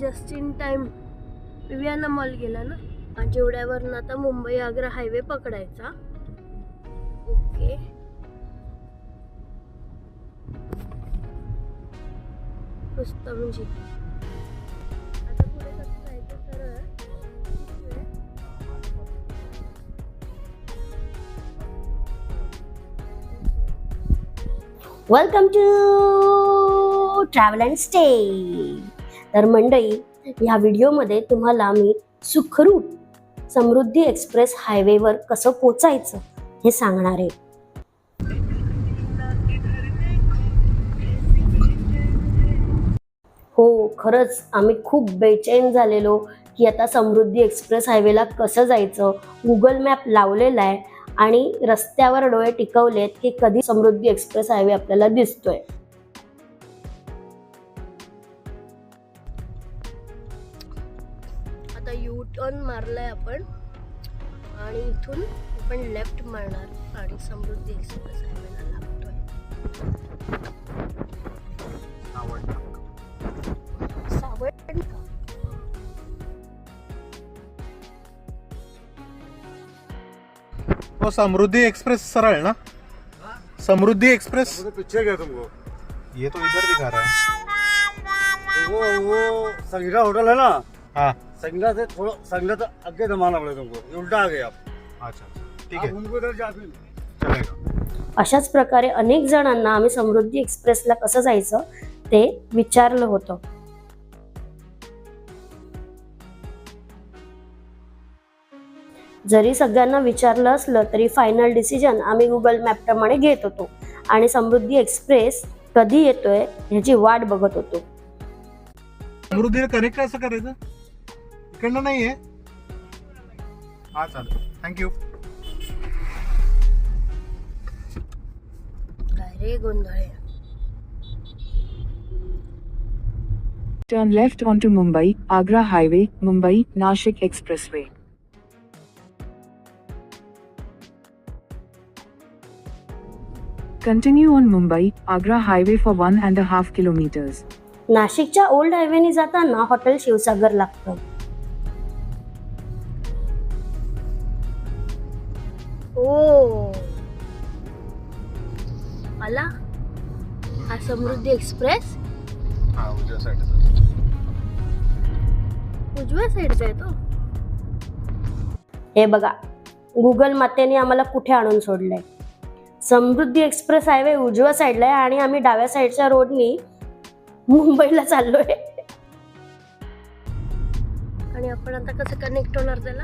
Just in time Viviana mall गेला ना? जेवढ्यावरनं आता मुंबई आग्रा हायवे पकडायचा. ओके. मस्त म्हणजे आता पुढे कसं जायचं सरळ? Welcome to travel and stay तर मंडळी ह्या व्हिडिओमध्ये तुम्हाला मी सुखरूप समृद्धी एक्सप्रेस हायवेवर कसं पोचायचं हे सांगणार आहे. हो खरंच आम्ही खूप बेचैन झालेलो की आता समृद्धी एक्सप्रेस हायवेला कसं जायचं गुगल मॅप लावलेला आहे आणि रस्त्यावर डोळे टिकवलेत की कधी समृद्धी एक्सप्रेस हायवे आपल्याला दिसतोय. मारलाय आपण. आणि इथून आपण लेफ्ट मारणार आणि समृद्धी एक्सप्रेस हायवेला लागतोय समृद्धि एक्सप्रेस सरल ना? समृद्धि एक्सप्रेस पीछे गया तुमको ये तो इधर दिखा रहा है। तो वो वो संगीता होटल है ना? हाँ. संगीता से थोड़ा संगीता से आगे दमाना पड़ेगा तुमको उल्टा आ गए आप. अच्छा ठीक आप है उनको इधर जाते चलेगा. अशाच प्रकारे अनेक जणांना आम्ही समृद्धी एक्सप्रेसला कसं जायचं ते विचारलं होतं. जरी सगळ्यांना विचारलं असलं तरी फायनल डिसिजन आम्ही गुगल मॅप प्रमाणे घेत होतो. आणि समृद्धी एक्सप्रेस कधी येतोय ह्याची वाट बघत होतो. समृद्धीला कनेक्ट कसं करायचं? तिकडनं नाही आहे हा चाल thank you turn left on to Mumbai Agra highway Mumbai Nashik expressway continue on Mumbai Agra highway for one and half kilometre नाशिकच्या ओल्ड हायवे ने जाताना हॉटेल शिवसागर लागतं. ओ आला हा समृद्धी एक्सप्रेस? हा उजव्या साईडचा. आहे तो? हे बघा गुगल मातेने आम्हाला कुठे आणून सोडलंय? समृद्धी एक्सप्रेस हायवे उजव्या साईडला आहे आणि आम्ही डाव्या साईडच्या रोडनी मुंबईला चाललोय. आणि आपण आता कसं कनेक्ट होणार त्याला?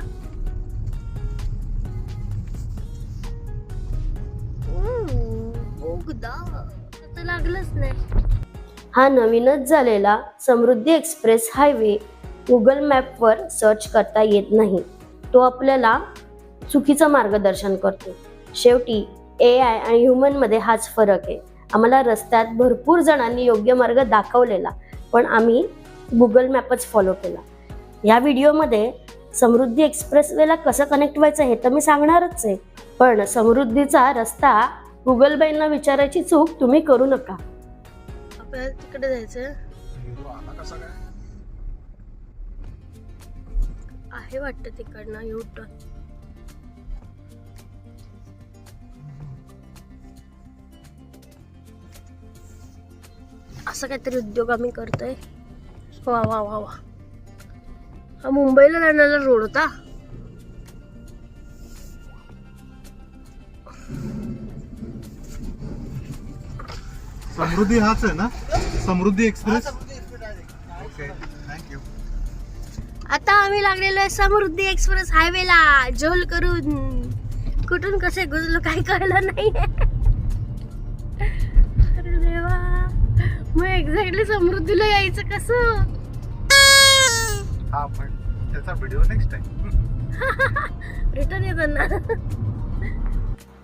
लागलंच नाही. हा नवीनच झालेला समृद्धी एक्सप्रेस हायवे गुगल मॅपवर सर्च करता येत नाही. तो आपल्याला चुकीचं मार्गदर्शन करतो. शेवटी ए आय आणि ह्युमनमध्ये हाच फरक आहे. आम्हाला रस्त्यात भरपूर जणांनी योग्य मार्ग दाखवलेला पण आम्ही गुगल मॅपच फॉलो केला. या व्हिडिओमध्ये समृद्धी एक्सप्रेसवेला कसं कनेक्ट व्हायचं हे तर मी सांगणारच आहे. पण समृद्धीचा रस्ता गुगलबाईंना विचारायची चूक तुम्ही करू नका. आपल्याला तिकडे जायचं आहे वाटतं तिकडनं यू टर्न असं काहीतरी उद्योग आम्ही करतोय. वा वा वा वा. हा मुंबईला जाणारा रोड होता. समृद्धी हाच आहे ना? समृद्धी एक्सप्रेस? ओके थँक्यू आता आम्ही लागलेलो आहे समृद्धी एक्सप्रेस हायवेला जोल करून कुठून कसे गुजलो काही कळलं नाही. अरे देवा. मग एक्झॅक्टली समृद्धीला यायचं कसं? हा पण त्याचा व्हिडिओ नेक्स्ट टाइम रिटर्न येताना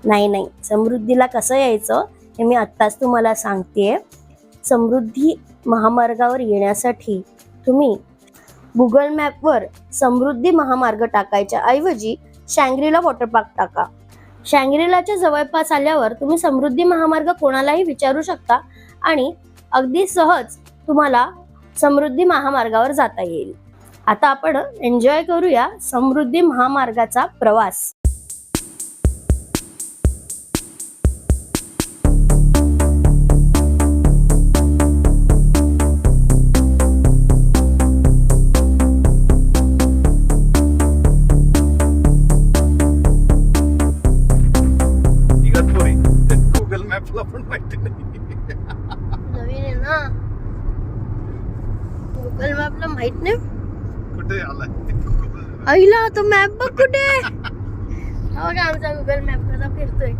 नाही नाही. समृद्धीला कसं यायचं हे मी आत्ताच तुम्हाला सांगतेय. समृद्धी महामार्गावर येण्यासाठी तुम्ही गुगल मॅपवर समृद्धी महामार्ग टाकायच्या ऐवजी शँग्रीला वॉटर पार्क टाका. शँग्रीलाच्या जवळपास आल्यावर तुम्ही समृद्धी महामार्ग कोणालाही विचारू शकता आणि अगदी सहज तुम्हाला समृद्धी महामार्गावर जाता येईल. आता आपण एन्जॉय करूया समृद्धी महामार्गाचा प्रवास. मॅप बघ कुठे? हो आमचा गुगल मॅप कसा फिरतोय?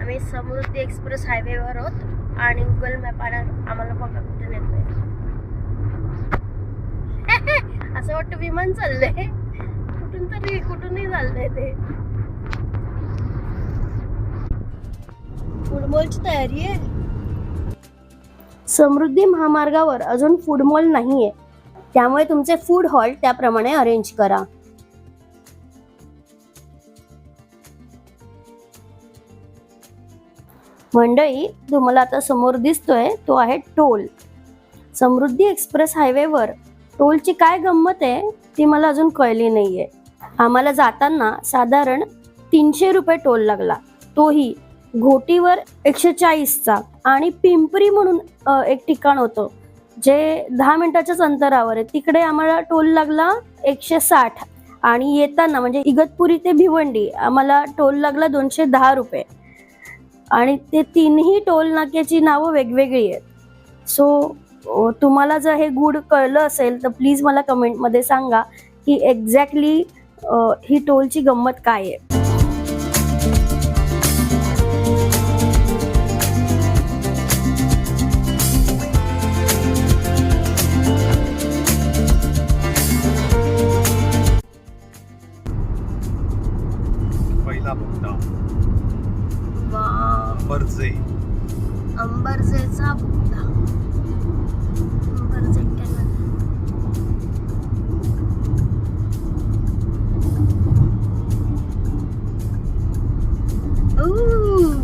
आम्ही समृद्धी एक्सप्रेस हायवेवर आहोत आणि गुगल मॅप आम्हाला बघा कुठे नेतोय. असं वाटतं विमान चाललंय. कुठून तरी कुठूनही चाललंय ते. फुटबॉलची तयारी आहे. समृद्धी महामार्गावर अजून फूड नाही नाहीये. त्यामुळे तुमचे फूड हॉल त्याप्रमाणे अरेंज करा. मंडळी तुम्हाला आता समोर दिसतोय तो आहे टोल. समृद्धी एक्सप्रेस हायवेवर टोलची काय गंमत आहे ती मला अजून कळली नाहीये. आम्हाला जाताना साधारण तीनशे रुपये टोल लागला. तोही घोटीवर एकशे चाळीसचा आणि पिंपरी म्हणून एक ठिकाण होतं जे दहा मिनिटाच्याच अंतरावर आहे. तिकडे आम्हाला टोल लागला एकशे साठ आणि येताना म्हणजे इगतपुरी ते भिवंडी आम्हाला टोल लागला दोनशे दहा रुपये. आणि ते तीनही टोल नाक्याची नावं वेगवेगळी आहेत. सो तुम्हाला जर हे गुड कळलं असेल तर प्लीज मला कमेंटमध्ये सांगा की एक्झॅक्टली ही टोलची गंमत काय आहे. बर्जे अंबरजेचा बुद्धा. अंबरजे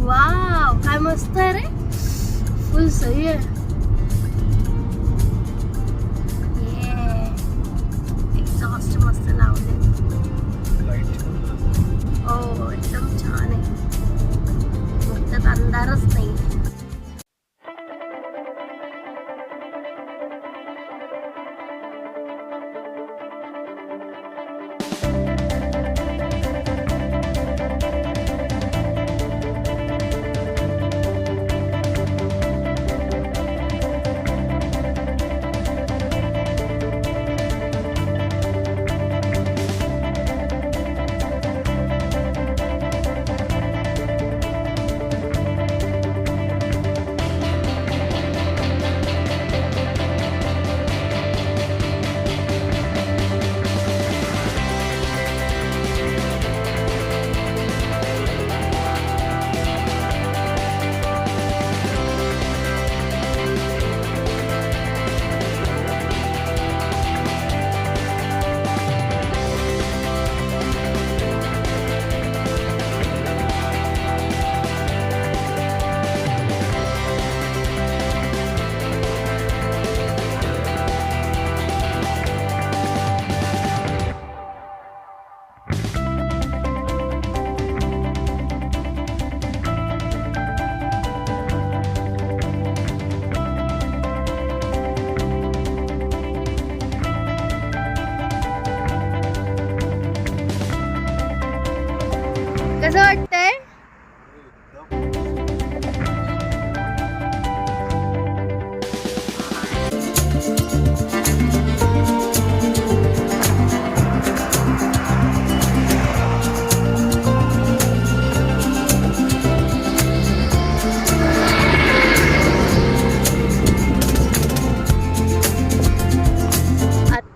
वाव काय मस्त आहे रे. फुल सही आहे. एक्झॉस्ट मस्त लाव अंधारच नाही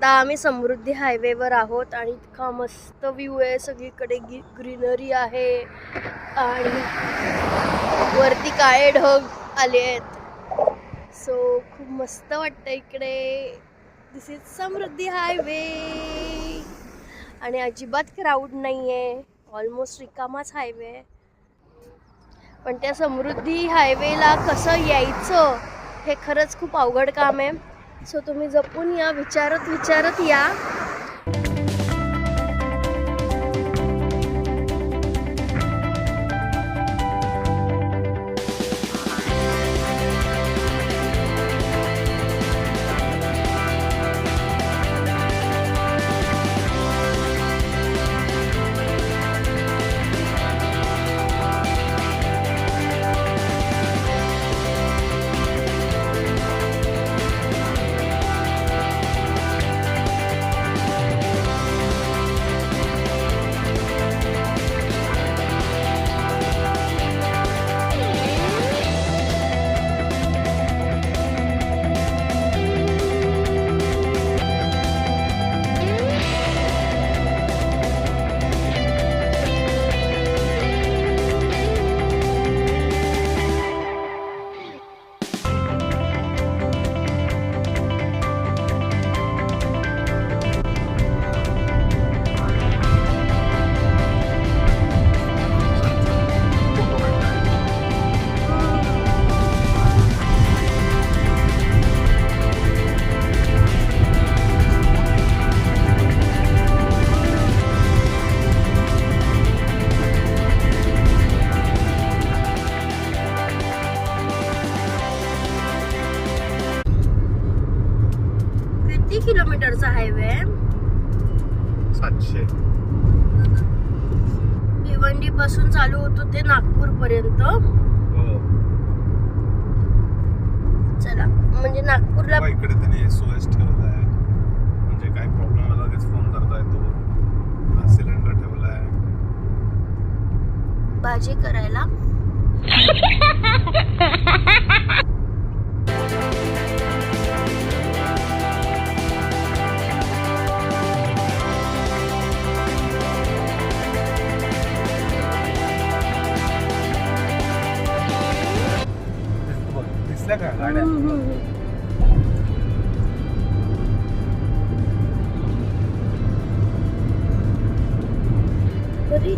आता आम्ही समृद्धी हायवेवर आहोत आणि इतका मस्त व्ह्यू आहे. सगळीकडे ग्रीनरी आहे आणि वरती काळे ढग आले आहेत. सो खूप मस्त वाटतं इकडे. This is Samruddhi highway. आणि अजिबात क्राऊड नाही आहे ऑलमोस्ट रिकामाच हायवे. पण त्या समृद्धी हायवेला कसं यायचं हे खरंच खूप अवघड काम आहे. सो तुम्ही जपून या विचारत विचारत या. नागपूर पर्यंत हो चला म्हणजे नागपूरला इकडे त्यांनी एस ओ एस ठेवलाय. म्हणजे काय प्रॉब्लेम आला लगेच फोन करता येतो सिलेंडर ठेवलाय. भाजी करायला. दिसल्या का गाड्या? तरी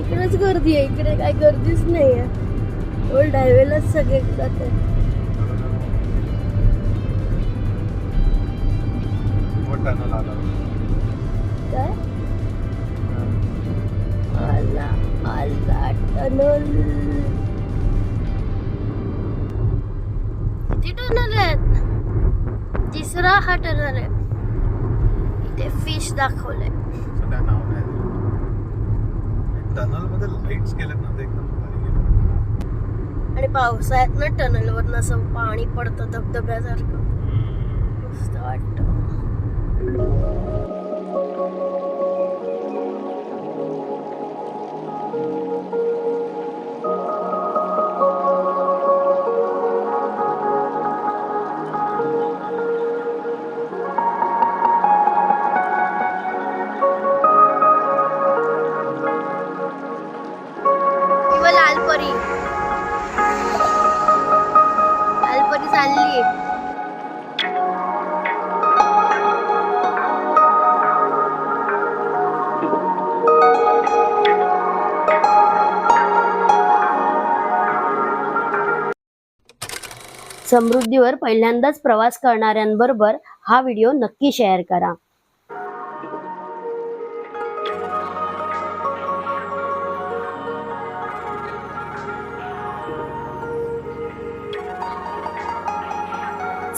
इकडेच गर्दी आहे इकडे काय गर्दीच नाही आहे. ओल्ड हायवेलाच सगळे आला काय? आला आला टनल. किती टनल आहेत. तिसरा हा टनल आहे. इथे फिश दाखवलंय. सध्या नाव नाही टनलमध्ये लाईट्स केलेत ना ते एकदम भारी केलं आणि पावसाळ्यात ना टनलवर असं पाणी पडतं धबधब्यासारखं. मस्त वाटतं. किंवा लालपरी चालली. समृद्धीवर पहिल्यांदाच प्रवास करणाऱ्यांबरोबर हा व्हिडिओ नक्की शेअर करा.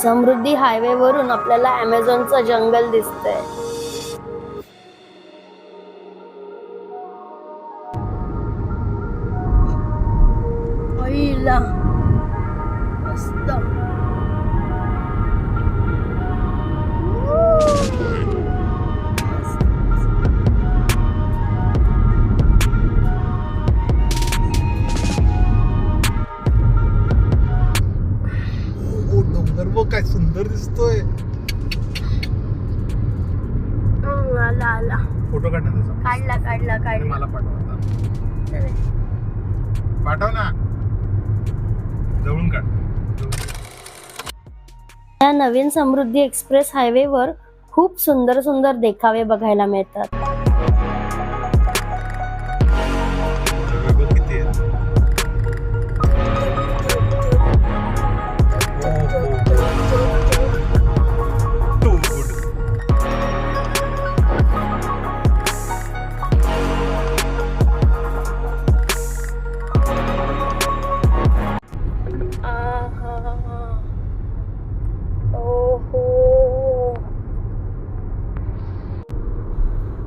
समृद्धी हायवे वरून आपल्याला अमेझॉनचं जंगल दिसतंय. बघ काय सुंदर दिसतोय हम्म, आला आला फोटो काढ ना त्याचा काढला काढला आणि काढला मला पाठव आता चला. पाठव ना जवळून काढ या नवीन समृद्धी एक्सप्रेस हायवेवर खूप सुंदर सुंदर देखावे बघायला मिळतात.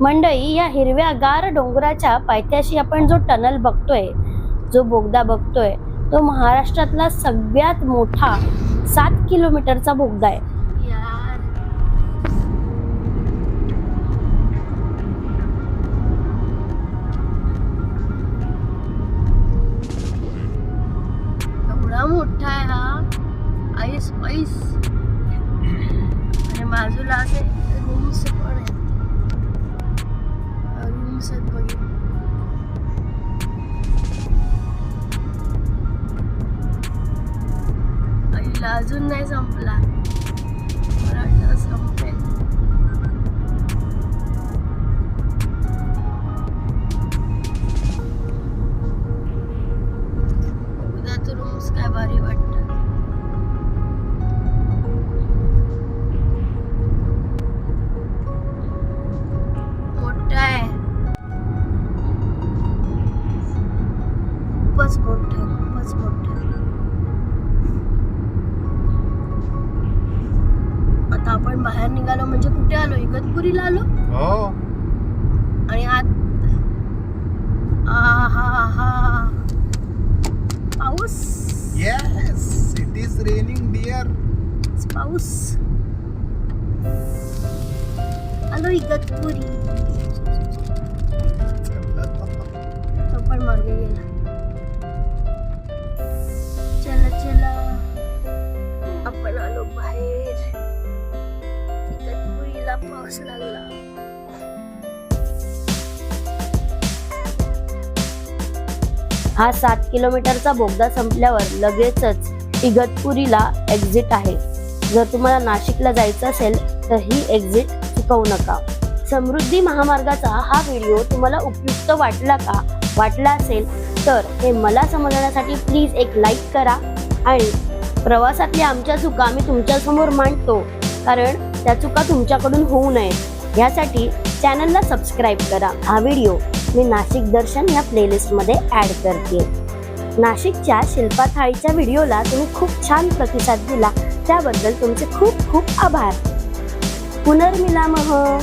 मंडई या हिरव्या गार डोंगराच्या पायथ्याशी आपण जो टनल बघतोय जो बोगदा बघतोय तो महाराष्ट्रातला सगळ्यात मोठा सात किलोमीटरचा बोगदा आहे. इज रेनिंग डिअर पाऊस आलो इगतपुरी तो पण मागे गेला चला चला आपण आलो बाहेर इगतपुरीला पाऊस लागला हा सात किलोमीटरचा बोगदा संपल्यावर लगेचच इगतपुरीला एक्झिट आहे. जर तुम्हाला नाशिकला जायचं असेल तर ही एक्झिट चुकवू नका. समृद्धी महामार्गाचा हा व्हिडिओ तुम्हाला उपयुक्त वाटला का वाटला असेल तर हे मला समजण्यासाठी प्लीज एक लाईक करा आणि प्रवासातल्या आमच्या चुका मी तुमच्यासमोर मांडतो कारण त्या चुका तुमच्याकडून होऊ नये. यासाठी चॅनलला सबस्क्राईब करा. हा व्हिडिओ मी नाशिक दर्शन या प्लेलिस्टमध्ये ॲड करते. नाशिकच्या शिल्पा थाळीच्या व्हिडिओला तुम्ही खूप छान प्रतिसाद दिला. त्याबद्दल तुमचे खूप खूप आभार. पुनर्मिलामह